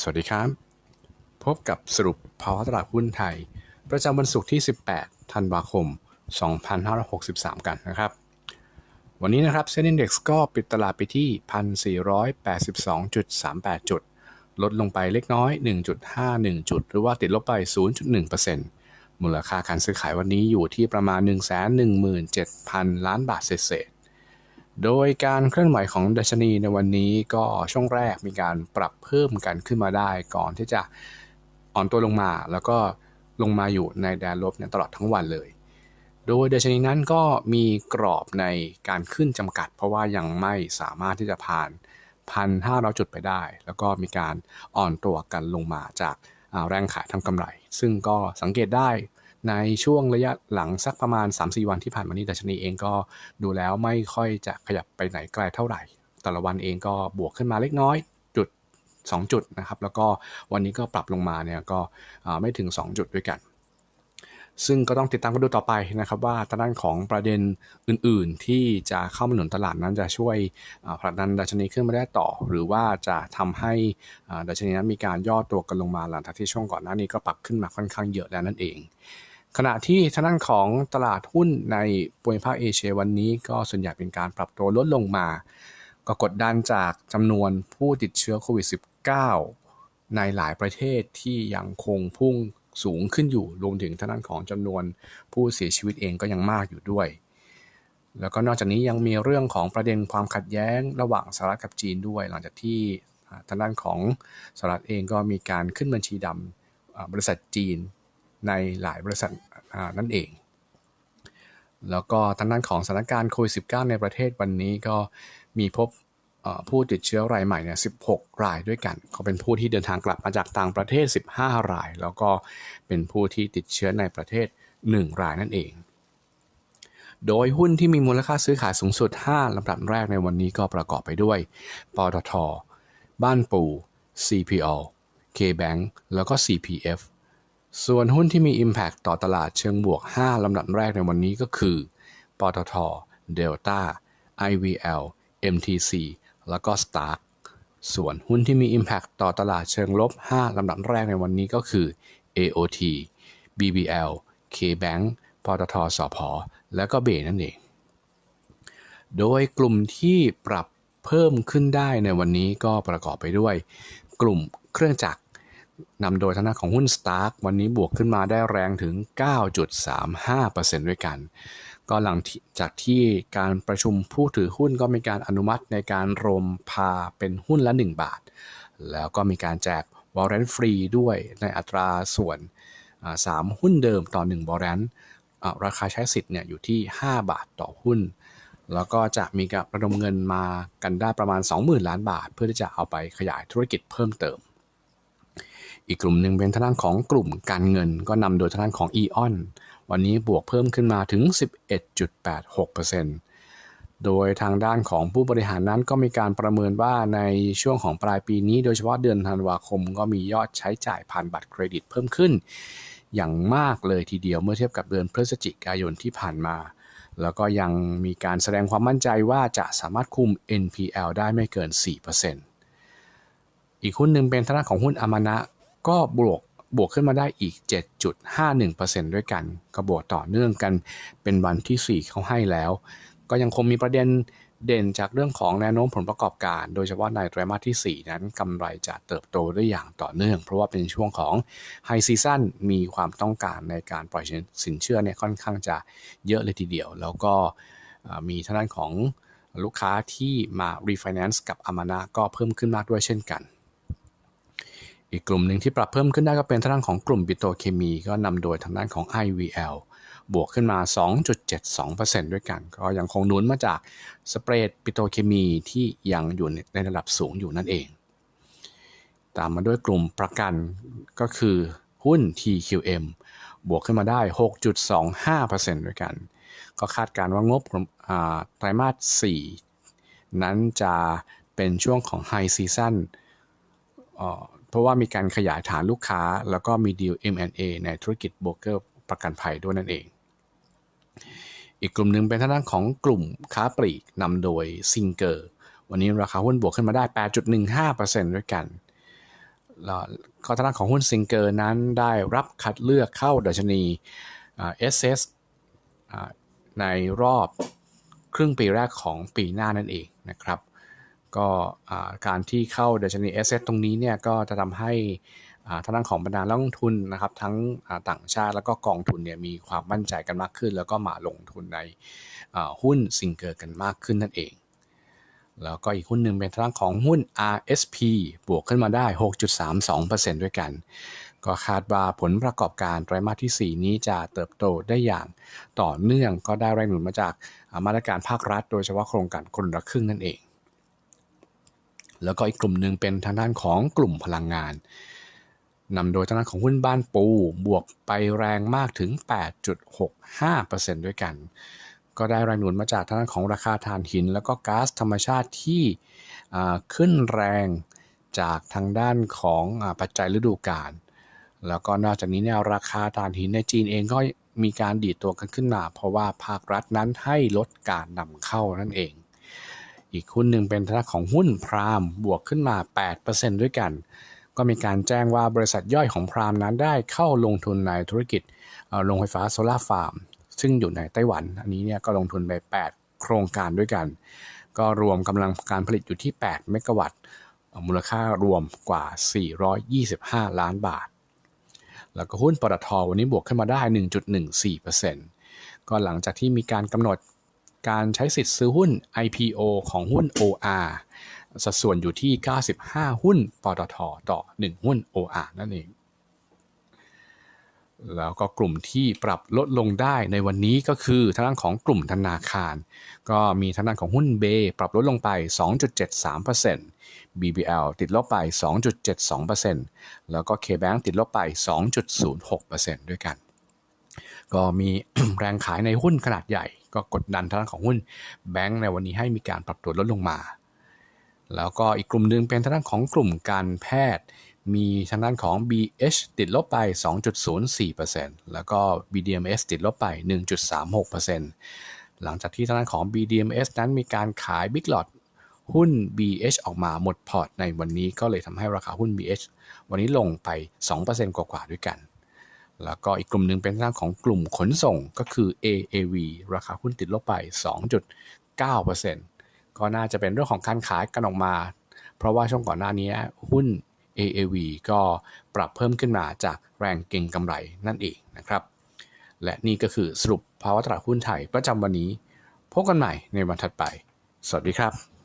สวัสดีครับ พบกับสรุปภาวะตลาดหุ้นไทย ประจำวันศุกร์ที่ 18 ธันวาคม 2563 กันนะครับ วันนี้นะครับเซ็นดี x ก็ปิดตลาดไปที่ 1,482.38 จุด ลดลงไปเล็กน้อย 1.51 จุด หรือว่าติดลบไป 0.1%มูลค่าการซื้อขายวันนี้อยู่ที่ประมาณ 117,000 ล้านบาทเศษ โดยการเคลื่อนไหวของดัชนีในวันนี้ก็ช่วงแรกมีการปรับเพิ่มกันขึ้นมาได้ก่อนที่จะอ่อนตัวลงมาแล้วก็ลงมาอยู่ในแดนลบเนี่ยตลอดทั้งวันเลย โดยดัชนีนั้นก็มีกรอบในการขึ้นจำกัด เพราะว่ายังไม่สามารถที่จะผ่าน1,500จุดไปได้ แล้วก็มีการอ่อนตัวกันลงมาจากแรงขายทำกำไร ซึ่งก็สังเกตได้ ในช่วงระยะหลังสักประมาณ 3-4 วันที่ผ่านมานี้ดัชนีเองก็ดูแล้วไม่ค่อยจะขยับไปไหนไกลเท่าไหร่ แต่ละวันเองก็บวกขึ้นมาเล็กน้อยจุด 2 จุดนะครับแล้วก็วันนี้ก็ปรับลงมาเนี่ยก็ไม่ถึง 2 จุดด้วยกันซึ่งก็ต้องติดตามกันดูต่อไปนะครับว่าทางด้านของประเด็นอื่นๆ ที่จะเข้ามาหนุนตลาดนั้นจะช่วยผลักดันดัชนีขึ้นมาได้ต่อ หรือว่าจะทำให้ดัชนีนั้นมีการย่อตัวกันลงมาหลังจากที่ช่วงก่อนหน้านี้ก็ปรับขึ้นมาค่อนข้างเยอะแล้วนั่นเอง ขณะที่ทางด้านของตลาดหุ้นในภูมิภาคเอเชียวันนี้ ก็ส่วนใหญ่เป็นการปรับตัวลดลงมา ก็กดดันจากจำนวนผู้ติดเชื้อโควิด -19 ในหลายประเทศที่ยังคงพุ่งสูงขึ้นอยู่ รวมถึงทางด้านของจำนวนผู้เสียชีวิตเองก็ยังมากอยู่ด้วย แล้วก็นอกจากนี้ยังมีเรื่องของประเด็นความขัดแย้งระหว่างสหรัฐกับจีนด้วย หลังจากที่ทางด้านของสหรัฐเองก็มีการขึ้นบัญชีดำบริษัทจีน ในหลายบริษัทนั่นเอง แล้วก็ทางด้านของสถานการณ์โควิด -19 ในประเทศวันนี้ก็มีพบผู้ติดเชื้อรายใหม่เนี่ย 16 รายด้วยกัน เขาเป็นผู้ที่เดินทางกลับมาจากต่างประเทศ 15 ราย แล้วก็เป็นผู้ที่ติดเชื้อในประเทศ 1 รายนั่นเอง โดยหุ้นที่มีมูลค่าซื้อขายสูงสุด 5 ลำดับแรกในวันนี้ก็ประกอบไปด้วย ปตท บ้านปู CPO KBank แล้วก็ CPF ส่วนหุ้นที่มี Impact ต่อตลาดเชิงบวก 5 ลำดับแรกในวันนี้ก็คือ ปตท Delta IVL MTC แล้วก็ Stark ส่วนหุ้นที่มี Impact ต่อตลาดเชิงลบ 5 ลำดับแรกในวันนี้ก็คือ AOT BBL KBank ปตทสพและก็เบนั่นเอง โดยกลุ่มที่ปรับเพิ่มขึ้นได้ในวันนี้ก็ประกอบไปด้วย กลุ่มเครื่องจักร นำโดยทางของหุ้น Stark วันนี้บวกขึ้นมาได้แรงถึง 9.35%ด้วยกัน ก็หลังจากที่การประชุมผู้ถือหุ้นก็มีการอนุมัติในการรมพาเป็นหุ้นละ 1 บาท แล้วก็มีการแจกวอลเลนฟรีด้วยในอัตราส่วน 3 หุ้นเดิมต่อ1วอลเลนราคาใช้สิทธิ์เนี่ยอยู่ที่ 5 บาทต่อหุ้น แล้วก็จะมีการระดมเงินมากันได้ประมาณ 20,000 ล้านบาท เพื่อที่จะเอาไปขยายธุรกิจเพิ่มเติม อีกกลุ่มหนึ่งเป็นทางด้านของกลุ่มการเงิน ก็นำโดยทางด้านของ e ออนวันนี้บวกเพิ่มขึ้นมาถึง 11.86%โดยทางด้านของผู้บริหารนั้นก็มีการประเมินว่าในช่วงของปลายปีนี้ โดยเฉพาะเดือนธันวาคม ก็มียอดใช้จ่ายผ่านบัตรเครดิตเพิ่มขึ้น อย่างมากเลยทีเดียวเมื่อเทียบกับเดือนพฤศจิกายนที่ผ่านมา แล้วก็ยังมีการแสดงความมั่นใจว่าจะสามารถคุม NPL ได้ไม่เกิน 4% อีกหุ้นหนึ่งเป็นทางของหุ้นอมานะก็บวกบวกขึ้นมาได้อีก 7.51%ด้วยกัน ก็บวกต่อเนื่องกันเป็นวันที่ 4 เขาให้แล้ว ก็ยังคงมีประเด็นเด่นจากเรื่องของแนวโน้มผลประกอบการ โดยเฉพาะในไตรมาสที่ 4 นั้นกำไรจะเติบโตได้อย่างต่อเนื่อง เพราะว่าเป็นช่วงของไฮซีซันมีความต้องการในการปล่อยสินเชื่อเนี่ยค่อนข้างจะเยอะเลยทีเดียว แล้วก็มีทางด้านของลูกค้าที่มารีไฟแนนซ์กับอามานะก็เพิ่มขึ้นมากด้วยเช่นกัน อีกกลุ่มหนึ่งที่ปรับเพิ่มขึ้นได้ก็เป็นทางด้านของกลุ่มปิโตเคมีก็นำโดยทางด้านของ IVL บวกขึ้นมา 2.72%ด้วยกัน ก็ยังคงหนุนมาจากสเปรดปิโตเคมีที่ยังอยู่ในระดับสูงอยู่นั่นเอง ตามมาด้วยกลุ่มประกันก็คือหุ้น TQM บวกขึ้นมาได้ 6.25%ด้วยกัน ก็คาดการว่างบไตรมาส 4 นั้นจะเป็นช่วงของไฮซีซั่น เพราะว่ามีการขยายฐานลูกค้า แล้วก็มีดีล M&A ในธุรกิจโบรกเกอร์ประกันภัยด้วยนั่นเอง อีกกลุ่มหนึ่งเป็นทางด้านของกลุ่มค้าปลีกนำโดยซิงเกอร์วันนี้ราคาหุ้นบวกขึ้นมาได้ 8.15%ด้วยกันแล้วก็ทางด้านของหุ้นซิงเกอร์นั้นได้รับคัดเลือกเข้าดัชนีเอสเอสในรอบครึ่งปีแรกของปีหน้านั่นเองนะครับ ก็การที่เข้าดัชนี s อ t ตรงนี้เนี่ยก็จะทำให้อ่าทางด้านของบรรดานักลงทุนนะครับ ทั้งต่างชาติแล้วก็กองทุนเนี่ยมีความมั่นใจกันมากขึ้น แล้วก็มาลงทุนในหุ้นซิงเกอร์กันมากขึ้นนั่นเอง แล้วก็อีกหุ้นหนึ่งเป็นทางด้านของหุ้น RSP บวกขึ้นมาได้ 6.32%ด้วยกัน ก็คาดว่าผลประกอบการไตรมาสที่ 4 นี้จะเติบโตได้อย่างต่อเนื่องก็ได้แรงหนุนมาจากมาตรการภาครัฐ โดยเฉพาะโครงการคนละครึ่งนั่นเอง แล้วก็อีกกลุ่มหนึ่งเป็นทางด้านของกลุ่มพลังงานนำโดยทางด้านของหุ้นบ้านปูบวกไปแรงมากถึง 8.65%ด้วยกัน ก็ได้แรงหนุนมาจากทางด้านของราคาถ่านหิน แล้วก็ก๊าซธรรมชาติที่ขึ้นแรงจากทางด้านของอปัจจัยฤดูกาลแล้วก็นอกจากนี้เนี่ยราคาถ่านหินในจีนเองก็มีการดีดตัวกันขึ้นมา เพราะว่าภาครัฐนั้นให้ลดการนำเข้านั่นเอง อีกหุ้นหนึ่งเป็นทางด้าของหุ้นพรามบวกขึ้นมา 8%ด้วยกัน ก็มีการแจ้งว่าบริษัทย่อยของพรามนั้นได้เข้าลงทุนในธุรกิจโรงไฟฟ้าโซลาร์ฟาร์มซึ่งอยู่ในไต้หวัน อันนี้เนี่ยก็ลงทุนไป 8 โครงการด้วยกัน ก็รวมกำลังการผลิตอยู่ที่ 8 เมกะวัตต์มูลค่ารวมกว่า 425 ล้านบาท แล้วก็หุ้นปตทวันนี้บวกขึ้นมาได้ 1.14%ก็หลังจากที่มีการกำหนด การใช้สิทธิ์ซื้อหุ้น IPO ของหุ้น OR สัดส่วนอยู่ที่ 95 หุ้นปตทต่อ 1 หุ้น OR นั่นเอง แล้วก็กลุ่มที่ปรับลดลงได้ในวันนี้ก็คือทางด้านของกลุ่มธนาคาร ก็มีทางด้านของหุ้นเบปรับลดลงไป 2.73% BBL ติดลบไป 2.72%แล้วก็ KBank ติดลบไป 2.06%ด้วยกัน ก็มีแรงขายในหุ้นขนาดใหญ่ ก็กดดันทางด้านของหุ้นแบงก์ในวันนี้ให้มีการปรับตัวลดลงมา แล้วก็อีกกลุ่มหนึ่งเป็นทางด้านของกลุ่มการแพทย์ มีทางด้านของ BH ติดลบไป 2.04%แล้วก็ BDMs ติดลบไป 1.36%หลังจากที่ทางด้านของ BDMs นั้นมีการขาย Big Lot หุ้น BH ออกมาหมดพอร์ตในวันนี้ก็เลยทำให้ราคาหุ้น BH วันนี้ลงไป 2%กว่าๆด้วยกัน แล้วก็อีกกลุ่มหนึ่งเป็นทางของกลุ่มขนส่งก็คือ AAV ราคาหุ้นติดลบไป 2.9%ก็น่าจะเป็นเรื่องของการขายกันออกมา เพราะว่าช่วงก่อนหน้านี้หุ้น AAV ก็ปรับเพิ่มขึ้นมาจากแรงเก็งกำไรนั่นเองนะครับ และนี่ก็คือสรุปภาวะตลาดหุ้นไทยประจำวันนี้ พบกันใหม่ในวันถัดไป สวัสดีครับ